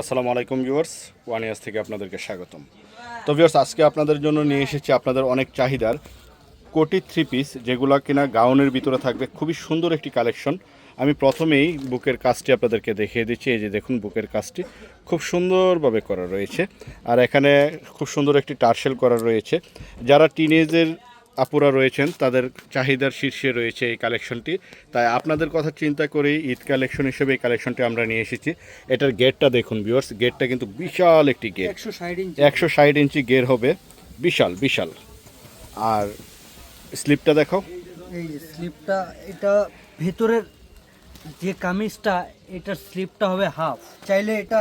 আসসালামু আলাইকুম viewers, one years থেকে আপনাদেরকে স্বাগতম। তো ভিউয়ার্স, আজকে আপনাদের জন্য নিয়ে এসেছি আপনাদের অনেক চাহিদার কোটি থ্রি পিস, যেগুলো কিনা গাউনের ভিতরে থাকবে। খুবই সুন্দর একটি কালেকশন। আমি প্রথমেই বুকের কাজটি আপনাদেরকে দেখিয়ে দিচ্ছি, এই যে দেখুন বুকের কাজটি। খুব সুন্দরভাবে করা রয়েছে। আর এখানে খুব সুন্দর একটি টার্সেল করা রয়েছে। যারা টিনেজের আপুরা রয়েছেন তাদের চাহিদার শীর্ষে রয়েছে এই কালেকশনটি তাই আপনাদের কথা চিন্তা করেই ঈদ কালেকশন হিসেবে এই কালেকশনটি আমরা নিয়ে এসেছি। এটার গেটটা দেখুন ভিউয়ার্স গেটটা কিন্তু বিশাল একটি গেট একশো ষাট ইঞ্চি। একশো ষাট ইঞ্চি গের হবে। বিশাল বিশাল। আর স্লিপটা দেখো। এই স্লিপটা এটা ভেতরের যে কামিজটা এটার স্লিপটা হবে হাফ চাইলে এটা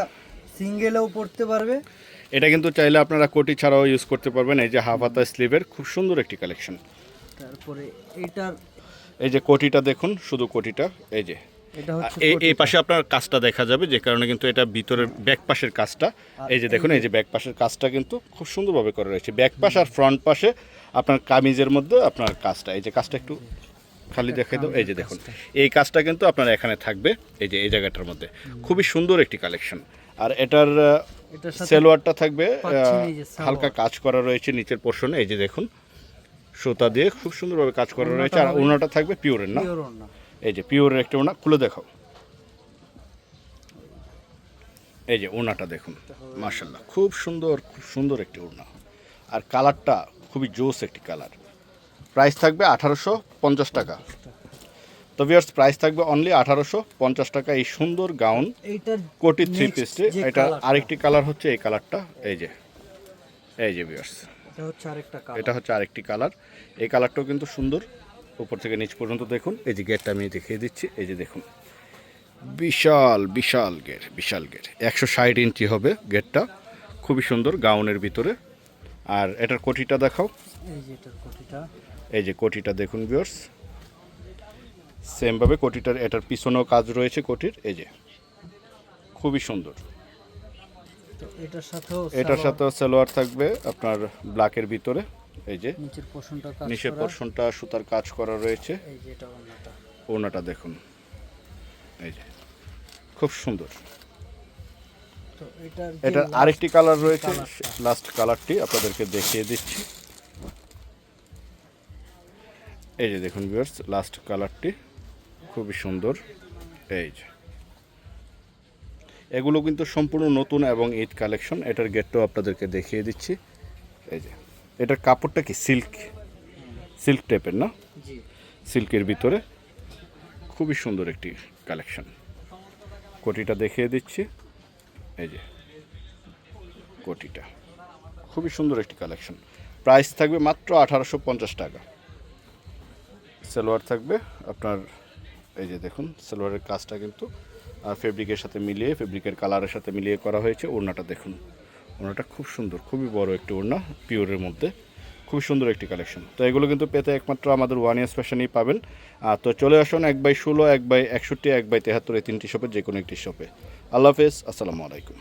সিঙ্গেলেও পড়তে পারবে? এটা কিন্তু চাইলে আপনারা কোটি ছাড়াও ইউজ করতে পারবেন। এই যে হাফ হাতা স্লিভের খুব সুন্দর একটি কালেকশন তারপরে এটার এই যে কোটিটা দেখুন শুধু কোটিটা এই যে। এই পাশে আপনার কাজটা দেখা যাবে যে কারণে কিন্তু এটা ভিতরের ব্যাক পাশের কাজটা। এই যে দেখুন এই যে ব্যাক পাশের কাজটা কিন্তু খুব সুন্দরভাবে করা রয়েছে। ব্যাক পাশ আর ফ্রন্ট পাশে আপনার কামিজের মধ্যে আপনার কাজটা। এই যে কাজটা একটু খালি দেখে দাও। এই যে দেখুন এই কাজটা কিন্তু আপনার এখানে থাকবে। এই যে এই জায়গাটার মধ্যে। খুবই সুন্দর একটি কালেকশন আর এটার সেলোয়ারটা থাকবে। হালকা কাজ করা রয়েছে নিচের পোর্শনে এই যে দেখুন সুতা দিয়ে খুব সুন্দরভাবে কাজ করা রয়েছে। আর ওনাটা থাকবে পিওরের না? না এই যে পিওরের একটা ওনা খুলে দেখাও। এই যে ওনাটা দেখুন মার্শাল্লাহ খুব সুন্দর খুব সুন্দর একটি ওড়না। আর কালারটা খুবই জোস একটি কালার। প্রাইস থাকবে আঠারোশো পঞ্চাশ টাকা। তো ভিয়ার্স প্রাইস থাকবে অনলি আঠারোশো পঞ্চাশ টাকা। এই সুন্দর গাউন এইটার কোটি থ্রি পিসটি এটা আরেকটি কালার হচ্ছে এই কালারটা এই যে এই যে ভিয়ার্স এটা হচ্ছে আরেকটা এটা হচ্ছে আরেকটি কালার এই কালারটাও কিন্তু সুন্দর। উপর থেকে নিচ পর্যন্ত দেখুন। এই যে গেটটা আমি দেখিয়ে দিচ্ছি। এই যে দেখুন। বিশাল বিশাল গেট বিশাল গেট একশো ষাট ইঞ্চি হবে গেটটা খুবই সুন্দর গাউনের ভিতরে। আর এটার কোটিটা দেখাও। এই যে কোটিটা। দেখুন বিয়ার্স সেমভাবে কোটিটার এটার পিছনেও কাজ রয়েছে কোটির এই যে। খুবই সুন্দর। এটার সাথেও এটার সালোয়ার- সাথেও সালোয়ার থাকবে আপনার ব্ল্যাকের ভিতরে এই যে। নিচের পোর্শনটা সুতার কাজ করা রয়েছে। ওনাটা দেখুন। এই যে। খুব সুন্দর। এটার আরেকটি কালার রয়েছে। লাস্ট কালারটি আপনাদেরকে দেখিয়ে দিচ্ছি। এই যে দেখুন ভিউয়ার্স লাস্ট কালারটি। খুবই সুন্দর। এই যে। এগুলো কিন্তু সম্পূর্ণ নতুন এবং ঈদ কালেকশন। এটার গেটটাও আপনাদেরকে দেখিয়ে দিচ্ছি। এই যে। এটার কাপড়টা কি সিল্ক? সিল্ক টাইপের না? সিল্কের ভিতরে। খুবই সুন্দর একটি কালেকশন। কোটিটা দেখিয়ে দিচ্ছি। এই যে। কোটিটা। খুবই সুন্দর একটি কালেকশন। প্রাইস থাকবে মাত্র আঠারোশো পঞ্চাশ টাকা। সালোয়ার থাকবে আপনার এই যে দেখুন সালোয়ারের কাজটা কিন্তু ফেব্রিকের সাথে মিলিয়ে ফেব্রিকের কালারের সাথে মিলিয়ে করা হয়েছে। ওড়নাটা দেখুন, ওড়নাটা খুব সুন্দর, খুবই বড় একটি ওড়না পিওরের মধ্যে। খুব সুন্দর একটি কালেকশন তো এগুলো কিন্তু পেতে একমাত্র আমাদের ওয়ান ইয়ার ফ্যাশনেই পাবেন। আর তো চলে আসুন এক বাই ষোলো, এক বাই একষট্টি, এক বাই তেহাত্তর এই তিনটি শপে যে কোনো একটি শপে আল্লাহ হাফেজ, আসসালামু আলাইকুম।